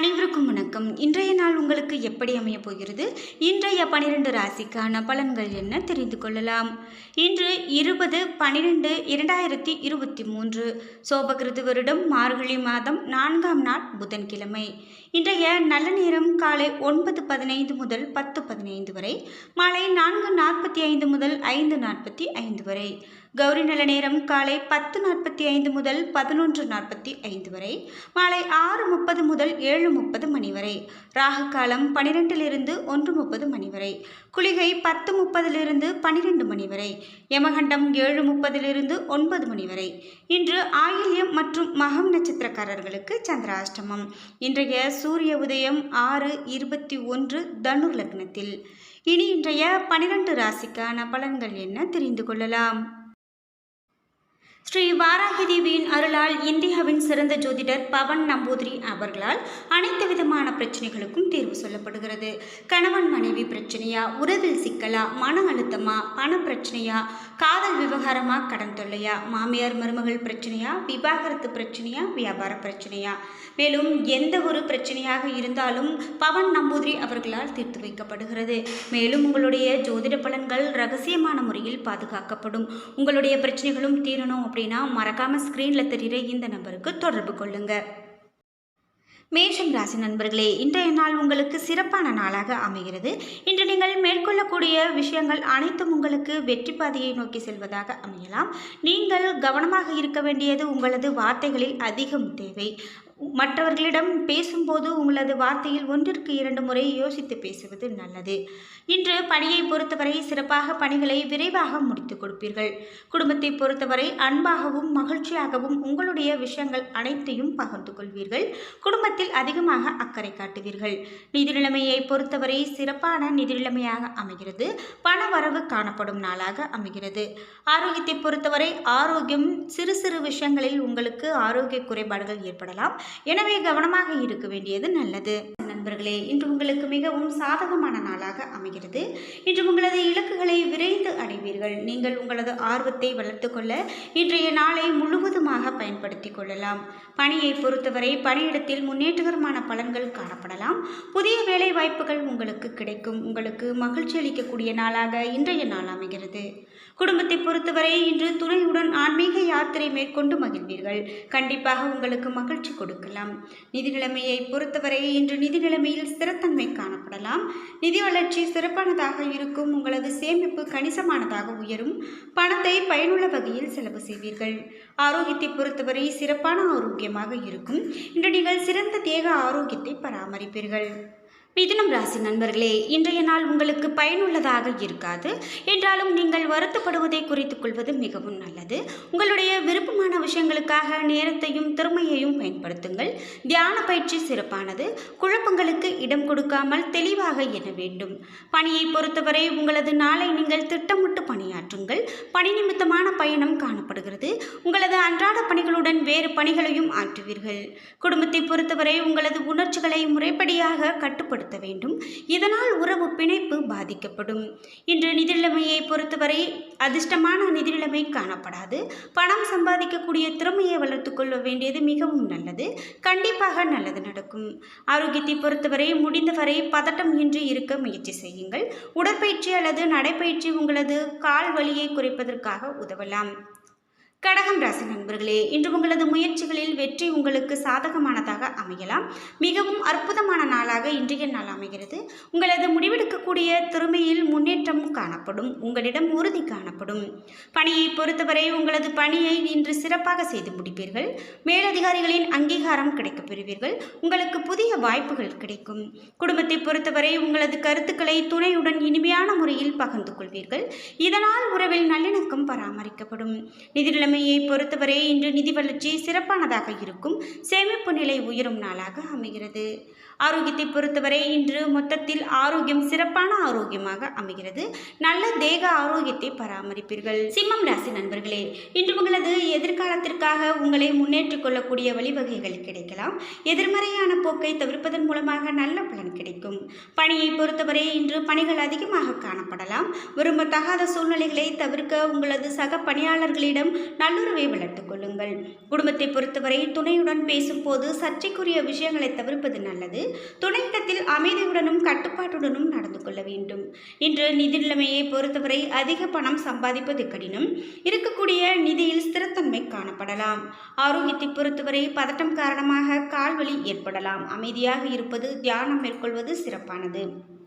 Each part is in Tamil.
அனைவருக்கும் வணக்கம். இன்றைய நாள் உங்களுக்கு எப்படி அமையப் போகிறது? இன்றைய பனிரெண்டு ராசிக்கான பலன்கள் என்ன தெரிந்து கொள்ளலாம். இன்று இருபது பனிரெண்டு இரண்டாயிரத்தி இருபத்தி மூன்று. சோபகிருது வருடம் மார்கழி மாதம் நான்காம் நாள் புதன்கிழமை. இன்றைய நல்ல நேரம் காலை ஒன்பது பதினைந்து முதல் பத்து பதினைந்து வரை மாலை நான்கு நாற்பத்தி ஐந்து முதல் ஐந்து நாற்பத்தி ஐந்து வரை கௌரி நல்ல நேரம் காலை பத்து நாற்பத்தி ஐந்து முதல் பதினொன்று நாற்பத்தி ஐந்து வரை மாலை ஆறு முப்பது முதல் ஏழு முப்பது மணி வரை ராகு காலம் பனிரெண்டிலிருந்து ஒன்று முப்பது மணி வரை குளிகை பத்து முப்பதிலிருந்து பன்னிரெண்டு மணி வரை யமகண்டம் ஏழு முப்பதிலிருந்து ஒன்பது மணி வரை. இன்று ஆயில்யம் மற்றும் மகம் நட்சத்திரக்காரர்களுக்கு சந்திராஷ்டமம். இன்றைய சூரிய உதயம் ஆறு இருபத்தி ஒன்று தனுர் லக்னத்தில். இனி இன்றைய பனிரெண்டு ராசிக்கான பலன்கள் என்ன தெரிந்து கொள்ளலாம்? ஸ்ரீ வாராகி தேவியின் அருளால் இந்தியாவின் சிறந்த ஜோதிடர் பவன் நம்பூதிரி அவர்களால் அனைத்து விதமான பிரச்சனைகளுக்கும் தீர்வு சொல்லப்படுகிறது. கணவன் மனைவி பிரச்சனையா உறவில் சிக்கலா மன அழுத்தமா பண பிரச்சனையா காதல் விவகாரமா கடன் தொல்லையா மாமியார் மருமகள் பிரச்சனையா விவாகரத்து பிரச்சனையா வியாபார பிரச்சனையா? மேலும் எந்த ஒரு பிரச்சனையாக இருந்தாலும் பவன் நம்பூதிரி அவர்களால் தீர்த்து வைக்கப்படுகிறது. மேலும் உங்களுடைய ஜோதிட பலன்கள் ரகசியமான முறையில் பாதுகாக்கப்படும். உங்களுடைய பிரச்சனைகளும் தீரணும் அப்படின்னா மறக்காம ஸ்க்ரீனில் தெரிகிற இந்த நம்பருக்கு தொடர்பு கொள்ளுங்க. மேஷம் ராசி நண்பர்களே இன்றைய நாள் உங்களுக்கு சிறப்பான நாளாக அமைகிறது. இன்று நீங்கள் மேற்கொள்ளக்கூடிய விஷயங்கள் அனைத்தும் உங்களுக்கு வெற்றி பாதையை நோக்கி செல்வதாக அமையலாம். நீங்கள் கவனமாக இருக்க வேண்டியது உங்களது வார்த்தைகளில் அதிகம் தேவை. மற்றவர்களிடம் பேசும்போது உங்களது வார்த்தையில் ஒன்றிற்கு இரண்டு முறை யோசித்து பேசுவது நல்லது. இன்று பணியை பொறுத்தவரை சிறப்பாக பணிகளை விரைவாக முடித்து கொடுப்பீர்கள். குடும்பத்தை பொறுத்தவரை அன்பாகவும் மகிழ்ச்சியாகவும் உங்களுடைய விஷயங்கள் அனைத்தையும் பகிர்ந்து கொள்வீர்கள். குடும்பத்தில் அதிகமாக அக்கறை காட்டுவீர்கள். நிதி நிலைமையை பொறுத்தவரை சிறப்பான நிதி நிலைமையாக அமைகிறது. பண வரவு காணப்படும் நாளாக அமைகிறது. ஆரோக்கியத்தை பொறுத்தவரை ஆரோக்கியம் சிறு சிறு விஷயங்களில் உங்களுக்கு ஆரோக்கிய குறைபாடுகள் ஏற்படலாம். எனவே கவனமாக இருக்க வேண்டியது நல்லது. நண்பர்களே இன்று உங்களுக்கு மிகவும் சாதகமான நாளாக அமைகிறது. இன்று உங்களது இலக்குகளை விரைந்து அடைவீர்கள். நீங்கள் உங்களது ஆர்வத்தை வளர்த்துக்கொள்ள இன்றைய நாளை முழுவதுமாக பயன்படுத்தி கொள்ளலாம். பணியை பொறுத்தவரை பணியிடத்தில் முன்னேற்றகரமான பலன்கள் காணப்படலாம். புதிய வேலை வாய்ப்புகள் உங்களுக்கு கிடைக்கும். உங்களுக்கு மகிழ்ச்சி அளிக்கக்கூடிய நாளாக இன்றைய நாள் அமைகிறது. குடும்பத்தை பொறுத்தவரை இன்று துணையுடன் ஆன்மீக யாத்திரை மேற்கொண்டு மகிழ்வீர்கள். கண்டிப்பாக உங்களுக்கு மகிழ்ச்சி கொடுக்கலாம். நிதி நிலைமையை பொறுத்தவரை இன்று நிதி நிலைமையில் ஸ்திரத்தன்மை காணப்படலாம். நிதி வளர்ச்சி சிறப்பானதாக இருக்கும். உங்களது சேமிப்பு கணிசமானதாக உயரும். பணத்தை பயனுள்ள வகையில் செலவு செய்வீர்கள். ஆரோக்கியத்தை பொறுத்தவரை சிறப்பான ஆரோக்கியமாக இருக்கும். இன்று நீங்கள் சிறந்த தேக ஆரோக்கியத்தை பராமரிப்பீர்கள். மிதுனம் ராசி நண்பர்களே இன்றைய நாள் உங்களுக்கு பயனுள்ளதாக இருக்காது. என்றாலும் நீங்கள் வருத்தப்படுவதை குறித்துக் கொள்வது மிகவும் நல்லது. உங்களுடைய விருப்பமான விஷயங்களுக்காக நேரத்தையும் திறமையையும் பயன்படுத்துங்கள். தியான பயிற்சி சிறப்பானது. குழப்பங்களுக்கு இடம் கொடுக்காமல் தெளிவாக எண்ண வேண்டும். பணியை பொறுத்தவரை உங்களது நாளை நீங்கள் திட்டமிட்டு பணியாற்றுங்கள். பணி நிமித்தமான பயணம் காணப்படுகிறது. உங்களது அன்றாட பணிகளுடன் வேறு பணிகளையும் ஆற்றுவீர்கள். குடும்பத்தை பொறுத்தவரை உங்களது உணர்ச்சிகளை முறைப்படியாக கட்டுப்படுத்த பயன்படுத்த வேண்டும். இதனால் உறவு பிணைப்பு பாதிக்கப்படும். இன்று நிதிநிலைமையை பொறுத்தவரை அதிர்ஷ்டமான நிதி நிலைமை காணப்படாது. பணம் சம்பாதிக்கக்கூடிய திறமையை வளர்த்து கொள்ள வேண்டியது மிகவும் நல்லது. கண்டிப்பாக நல்லது நடக்கும். ஆரோக்கியத்தை பொறுத்தவரை முடிந்தவரை பதட்டம் இன்றி இருக்க முயற்சி செய்யுங்கள். உடற்பயிற்சி அல்லது நடைப்பயிற்சி உங்களது கால் வலியை குறைப்பதற்காக உதவலாம். கடகம் ராசி நண்பர்களே இன்று உங்களது முயற்சிகளில் வெற்றி உங்களுக்கு சாதகமானதாக அமையலாம். மிகவும் அற்புதமான நாளாக இன்றைய நாள் அமைகிறது. உங்களது முடிவெடுக்கக்கூடிய திறமையில் முன்னேற்றம் காணப்படும். உங்களிடம் உறுதி காணப்படும். பணியை பொறுத்தவரை உங்களது பணியை இன்று சிறப்பாக செய்து முடிப்பீர்கள். மேலதிகாரிகளின் அங்கீகாரம் கிடைக்கப் பெறுவீர்கள். உங்களுக்கு புதிய வாய்ப்புகள் கிடைக்கும். குடும்பத்தை பொறுத்தவரை உங்களது கருத்துக்களை துணையுடன் இனிமையான முறையில் பகிர்ந்து கொள்வீர்கள். இதனால் உறவில் நல்லிணக்கம் பராமரிக்கப்படும். நிதி நிலைமையை பொறுத்தவரை இன்று நிதி வளர்ச்சி சிறப்பானதாக இருக்கும். சேமிப்பு நிலை உயரும் நாளாக அமைகிறது. ஆரோக்கியத்தை பொறுத்தவரை இன்று மொத்தத்தில் ஆரோக்கியம் சிறப்பான ஆரோக்கியமாக அமைகிறது. நல்ல தேக ஆரோக்கியத்தை பராமரிப்பீர்கள். சிம்மம் ராசி நண்பர்களே இன்று உங்களது எதிர்காலத்திற்காக உங்களை முன்னேற்றிக் கொள்ளக்கூடிய வழிவகைகள் கிடைக்கலாம். எதிர்மறையான போக்கை தவிர்ப்பதன் மூலமாக நல்ல பலன் கிடைக்கும். பணியை பொறுத்தவரை இன்று பணிகள் அதிகமாக காணப்படலாம். விரும்பத்தகாத சூழ்நிலைகளை தவிர்க்க உங்களது சக பணியாளர்களிடம் நல்லுறவை வளர்த்துக் கொள்ளுங்கள். குடும்பத்தை பொறுத்தவரை துணையுடன் பேசும்போது சர்ச்சைக்குரிய விஷயங்களை தவிர்ப்பது நல்லது. துணையிடத்தில் அமைதியுடனும் கட்டுப்பாட்டுடனும் நடந்து கொள்ள வேண்டும். இன்று நிதி நிலைமையை பொறுத்தவரை அதிக பணம் சம்பாதிப்பது கடினம். இருக்கக்கூடிய நிதியில் ஸ்திரத்தன்மை காணப்படலாம். ஆரோக்கியத்தை பொறுத்தவரை பதட்டம் காரணமாக கால்வலி ஏற்படலாம். அமைதியாக இருப்பது தியானம் மேற்கொள்வது சிறப்பானது.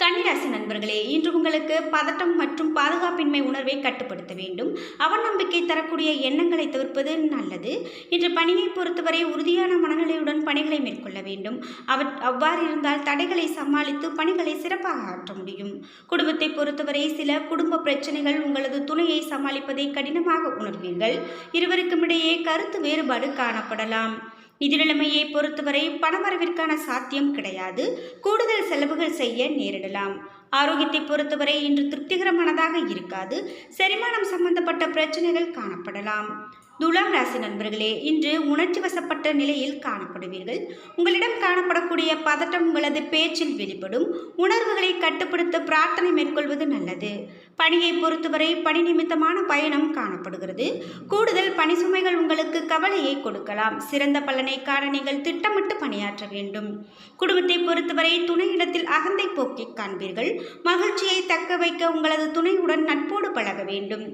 கன்னிராசி நண்பர்களே இன்று உங்களுக்கு பதட்டம் மற்றும் பாதுகாப்பின்மை உணர்வை கட்டுப்படுத்த வேண்டும். அவநம்பிக்கை தரக்கூடிய எண்ணங்களை தவிர்ப்பது நல்லது. இன்று பணியை பொறுத்தவரை உறுதியான மனநிலையுடன் பணிகளை மேற்கொள்ள வேண்டும். அவற் அவ்வாறு இருந்தால் தடைகளை சமாளித்து பணிகளை சிறப்பாக ஆற்ற முடியும். குடும்பத்தை பொறுத்தவரை சில குடும்ப பிரச்சனைகள் உங்களது துணையை சமாளிப்பதை கடினமாக உணர்வீர்கள். இருவருக்கும் இடையே கருத்து வேறுபாடு காணப்படலாம். நிதி நிலைமையை பொறுத்தவரை பணவரவிற்கான சாத்தியம் கிடையாது. கூடுதல் செலவுகள் செய்ய நேரிடலாம். ஆரோக்கியத்தை பொறுத்தவரை இன்று திருப்திகரமானதாக இருக்காது. செரிமானம் சம்பந்தப்பட்ட பிரச்சனைகள் காணப்படலாம். துலாம் ராசி நண்பர்களே இன்று உணர்ச்சி வசப்பட்ட நிலையில் காணப்படுவீர்கள். உங்களிடம் காணப்படக்கூடிய பதட்டம் உங்களது பேச்சில் வெளிப்படும். உணர்வுகளை கட்டுப்படுத்த பிரார்த்தனை மேற்கொள்வது நல்லது. பணியை பொறுத்தவரை பணி நிமித்தமான பயணம் காணப்படுகிறது. கூடுதல் பணி சுமைகள் உங்களுக்கு கவலையை கொடுக்கலாம். சிறந்த பலனை நீங்கள் திட்டமிட்டு பணியாற்ற வேண்டும். குடும்பத்தை பொறுத்தவரை துணையிடத்தில் அகந்தை போக்கி காண்பீர்கள். மகிழ்ச்சியை தக்க வைக்க உங்களது துணையுடன் நட்போடு பழக வேண்டும்.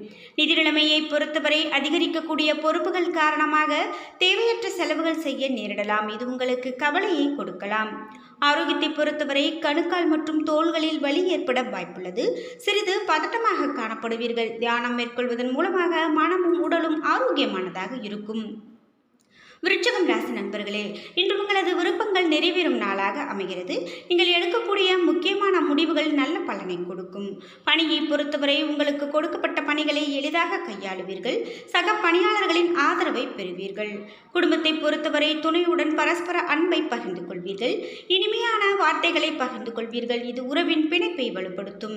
நிதி நிலைமையை பொறுத்தவரை அதிகரிக்கக்கூடிய பொறுப்புகள் காரணமாக தேவையற்ற செலவுகள் செய்ய நேரிடலாம். இது உங்களுக்கு கவலையை கொடுக்கலாம். ஆரோக்கியத்தை பொறுத்தவரை கணுக்கால் மற்றும் தோள்களில் வலி ஏற்பட வாய்ப்புள்ளது. சிறிது பதட்டமாக காணப்படுவீர்கள். தியானம் மேற்கொள்வதன் மூலமாக மனமும் உடலும் ஆரோக்கியமானதாக இருக்கும். விருச்சகம் ராசி நண்பர்களே இன்று உங்களது விருப்பங்கள் நிறைவேறும் நாளாக அமைகிறது. நீங்கள் எடுக்கக்கூடிய முக்கியமான முடிவுகள் நல்ல பலனை கொடுக்கும். பணியை பொறுத்தவரை உங்களுக்கு கொடுக்கப்பட்ட பணிகளை எளிதாக கையாளுவீர்கள். சக பணியாளர்களின் ஆதரவை பெறுவீர்கள். குடும்பத்தை பொறுத்தவரை துணையுடன் பரஸ்பர அன்பை பகிர்ந்து கொள்வீர்கள். இனிமையான வார்த்தைகளை பகிர்ந்து கொள்வீர்கள். இது உறவின் பிணைப்பை வலுப்படுத்தும்.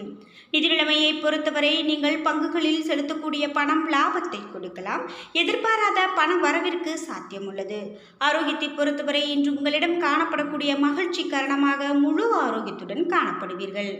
நிதிநிலைமையை பொறுத்தவரை நீங்கள் பங்குகளில் செலுத்தக்கூடிய பணம் லாபத்தை கொடுக்கலாம். எதிர்பாராத பண வரவிற்கு சாத்தியமுள்ள உள்ளது. ஆரோக்கியத்தை பொறுத்தவரை இன்று உங்களிடம் காணப்படக்கூடிய மகிழ்ச்சி காரணமாக முழு ஆரோக்கியத்துடன் காணப்படுவீர்கள்.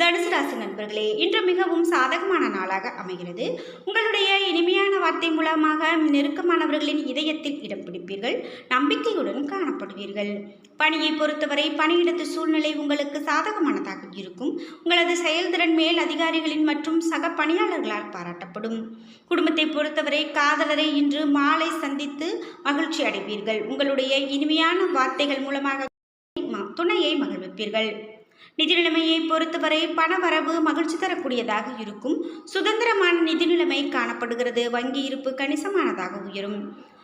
தனுசு ராசி நண்பர்களே இன்று மிகவும் சாதகமான நாளாக அமைகிறது. உங்களுடைய இனிமையான வார்த்தை மூலமாக நெருக்கமானவர்களின் இதயத்தில் இடம் பிடிப்பீர்கள் நம்பிக்கையுடன் காணப்படுவீர்கள். பணியை பொறுத்தவரை பணியிடத்து சூழ்நிலை உங்களுக்கு சாதகமானதாக இருக்கும். உங்களது செயல்திறன் மேல் அதிகாரிகளின் மற்றும் சக பணியாளர்களால் பாராட்டப்படும். குடும்பத்தை பொறுத்தவரை காதலரை இன்று மாலை சந்தித்து மகிழ்ச்சி அடைவீர்கள். உங்களுடைய இனிமையான வார்த்தைகள் மூலமாக துணையை மகிழ்விப்பீர்கள். நிதி நிலைமையை பொறுத்தவரை பணவரவு மகிழ்ச்சி தரக்கூடியதாக இருக்கும். சுதந்திரமான நிதி நிலைமை காணப்படுகிறது. வங்கி இருப்பு கணிசமானதாக உயரும்.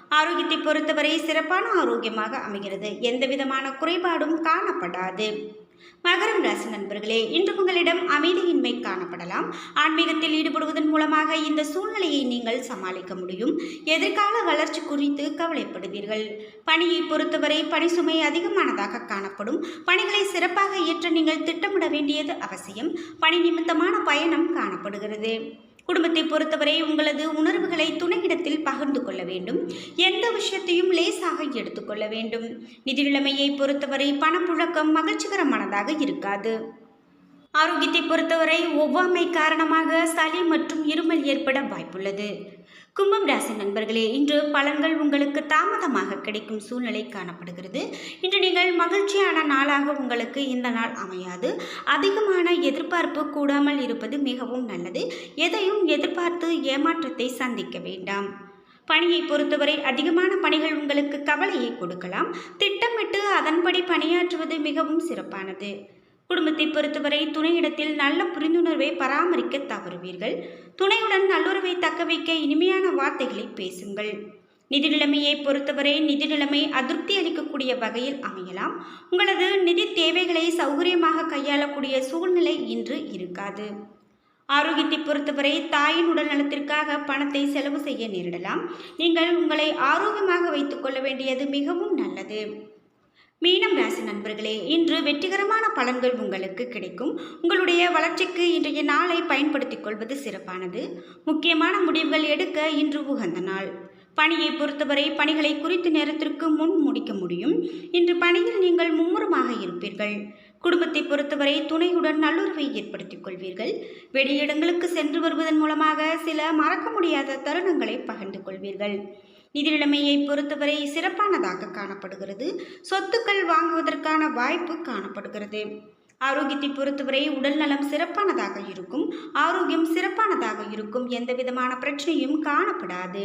ஆரோக்கியத்தை பொறுத்தவரை சிறப்பான ஆரோக்கியமாக அமைகிறது. எந்த விதமான குறைபாடும் காணப்படாது. மகரம் ராசி நண்பர்களே இன்று உங்களிடம் அமைதியின்மை காணப்படலாம். ஆன்மீகத்தில் ஈடுபடுவதன் மூலமாக இந்த சூழ்நிலையை நீங்கள் சமாளிக்க முடியும். எதிர்கால வளர்ச்சி குறித்து கவலைப்படுவீர்கள். பணியை பொறுத்தவரை பணி சுமை அதிகமானதாக காணப்படும். பணிகளை சிறப்பாக ஏற்ற நீங்கள் திட்டமிட வேண்டியது அவசியம். பணி நிமித்தமான பயணம் காணப்படுகிறது. குடும்பத்தை பொறுத்தவரை உங்களது உணர்வுகளை துணையிடத்தில் பகிர்ந்து கொள்ள வேண்டும். எந்த விஷயத்தையும் லேசாக எடுத்துக்கொள்ள வேண்டும். நிதி நிலைமையை பொறுத்தவரை பணப்புழக்கம் மகிழ்ச்சிகரமானதாக இருக்காது. ஆரோக்கியத்தை பொறுத்தவரை ஒவ்வாமை காரணமாக சளி மற்றும் இருமல் ஏற்பட வாய்ப்புள்ளது. கும்பம் ராசி நண்பர்களே இன்று பலன்கள் உங்களுக்கு தாமதமாக கிடைக்கும் சூழ்நிலை காணப்படுகிறது. இன்று நீங்கள் மகிழ்ச்சியான நாளாக உங்களுக்கு இந்த நாள் அமையாது. அதிகமான எதிர்பார்ப்பு கூடாமல் இருப்பது மிகவும் நல்லது. எதையும் எதிர்பார்த்து ஏமாற்றத்தை சந்திக்க வேண்டாம். பணியை பொறுத்தவரை அதிகமான பணிகள் உங்களுக்கு கவலையை கொடுக்கலாம். திட்டமிட்டு அதன்படி பணியாற்றுவது மிகவும் சிறப்பானது. குடும்பத்தை பொறுத்தவரை துணையிடத்தில் நல்ல புரிந்துணர்வை பராமரிக்க தவறுவீர்கள். துணையுடன் நல்லுறவை தக்க வைக்க இனிமையான வார்த்தைகளை பேசுங்கள். நிதி நிலைமையை பொறுத்தவரை நிதி நிலைமை அதிருப்தி அளிக்கக்கூடிய வகையில் அமையலாம். உங்களது நிதி தேவைகளை சௌகரியமாக கையாளக்கூடிய சூழ்நிலை இன்று இருக்காது. ஆரோக்கியத்தை பொறுத்தவரை தாயின் உடல் நலத்திற்காக பணத்தை செலவு செய்ய நேரிடலாம். நீங்கள் உங்களை ஆரோக்கியமாக வைத்துக்கொள்ள வேண்டியது மிகவும் நல்லது. மீனம் ராசி நண்பர்களே இன்று வெற்றிகரமான பலன்கள் உங்களுக்கு கிடைக்கும். உங்களுடைய வளர்ச்சிக்கு இன்றைய நாளை பயன்படுத்திக் கொள்வது சிறப்பானது. முக்கியமான முடிவுகள் எடுக்க இன்று உகந்த நாள். பணியை பொறுத்தவரை பணிகளை குறித்த நேரத்திற்கு முன் முடிக்க முடியும். இன்று பணியில் நீங்கள் மும்முரமாக இருப்பீர்கள். குடும்பத்தை பொறுத்தவரை துணையுடன் நல்லுறவை ஏற்படுத்திக் கொள்வீர்கள். வெளியிடங்களுக்கு சென்று வருவதன் மூலமாக சில மறக்க முடியாத தருணங்களை பகிர்ந்து கொள்வீர்கள். நிதி நிலைமையை பொறுத்தவரை சிறப்பானதாக காணப்படுகிறது. சொத்துக்கள் வாங்குவதற்கான வாய்ப்பு காணப்படுகிறது. ஆரோக்கியத்தை பொறுத்தவரை உடல் நலம் சிறப்பானதாக இருக்கும். ஆரோக்கியம் சிறப்பானதாக இருக்கும். எந்த விதமான பிரச்சனையும் காணப்படாது.